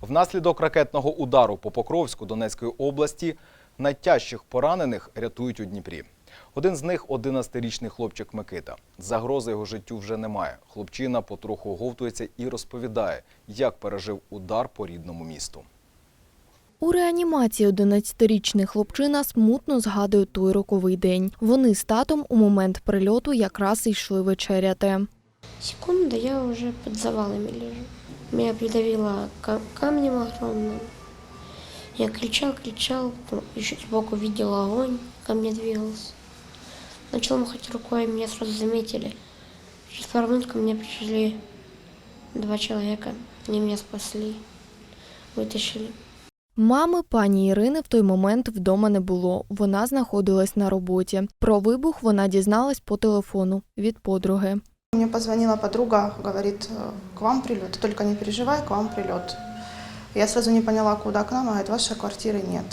Внаслідок ракетного удару по Покровську Донецької області найтяжчих поранених рятують у Дніпрі. Один з них – 11-річний хлопчик Микита. Загрози його життю вже немає. Хлопчина потроху оговтується і розповідає, як пережив удар по рідному місту. У реанімації 11-річний хлопчина смутно згадує той роковий день. Вони з татом у момент прильоту якраз йшли вечеряти. Секунда, я уже под завалами лежу. Меня придавило ка- камнем огромным. Я кричал, кричал, еще сбоку видел огонь, ко мне двигался. Начал махать рукой, меня сразу заметили. Через пару минут ко мне пришли два человека. Они меня спасли, вытащили. Мами пані Ірини в той момент вдома не було. Вона знаходилась на роботі. Про вибух вона дізналась по телефону від подруги. Мне позвонила подруга, говорит, «Э, к вам прилет, только не переживай, к вам прилет. Я сразу не поняла, куда к нам, она говорит, вашей квартиры нет.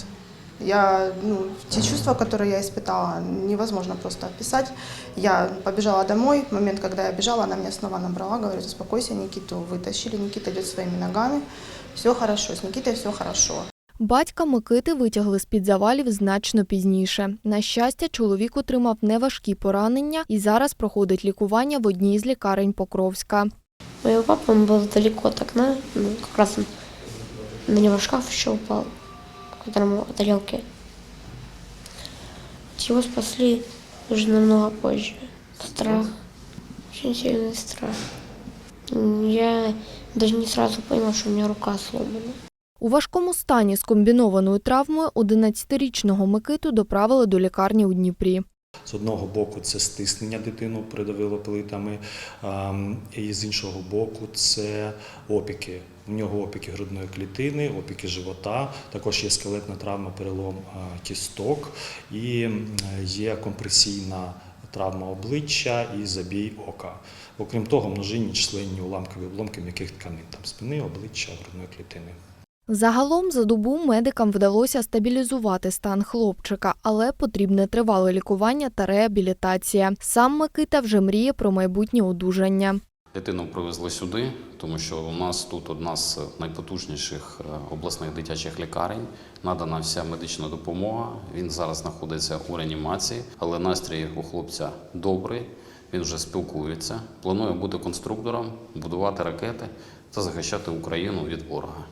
Я, ну, те чувства, которые я испытала, невозможно просто описать. Я побежала домой, в момент, когда я бежала, она меня снова набрала, говорит, успокойся, Никиту вытащили, Никита идет своими ногами, все хорошо, с Никитой все хорошо. Батька Микити витягли з-під завалів значно пізніше. На щастя, чоловік отримав неважкі поранення і зараз проходить лікування в одній з лікарень Покровська. Моего папы, он был далеко от окна, ну, как раз он, на него шкаф еще упал, к которому тарелки. Его спасли уже намного позже. Страх, очень сильный страх. М, Я даже не сразу понял, что у меня рука сломана. У важкому стані з комбінованою травмою 11-річного Микиту доправили до лікарні у Дніпрі. З одного боку це стиснення дитину придавило плитами, і з іншого боку це опіки. У нього опіки грудної клітини, опіки живота, також є скелетна травма, перелом кісток і є компресійна травма обличчя і забій ока. Окрім того, множинні численні уламкові обломки м'яких тканин, там спини, обличчя, грудної клітини. Загалом за добу медикам вдалося стабілізувати стан хлопчика, але потрібне тривале лікування та реабілітація. Сам Микита вже мріє про майбутнє одужання. Дитину привезли сюди, тому що у нас тут одна з найпотужніших е, обласних дитячих лікарень. Надана вся медична допомога. Він зараз знаходиться у реанімації, але настрій у хлопця добрий. Він вже спілкується. Планує бути конструктором, будувати ракети та захищати Україну від ворога.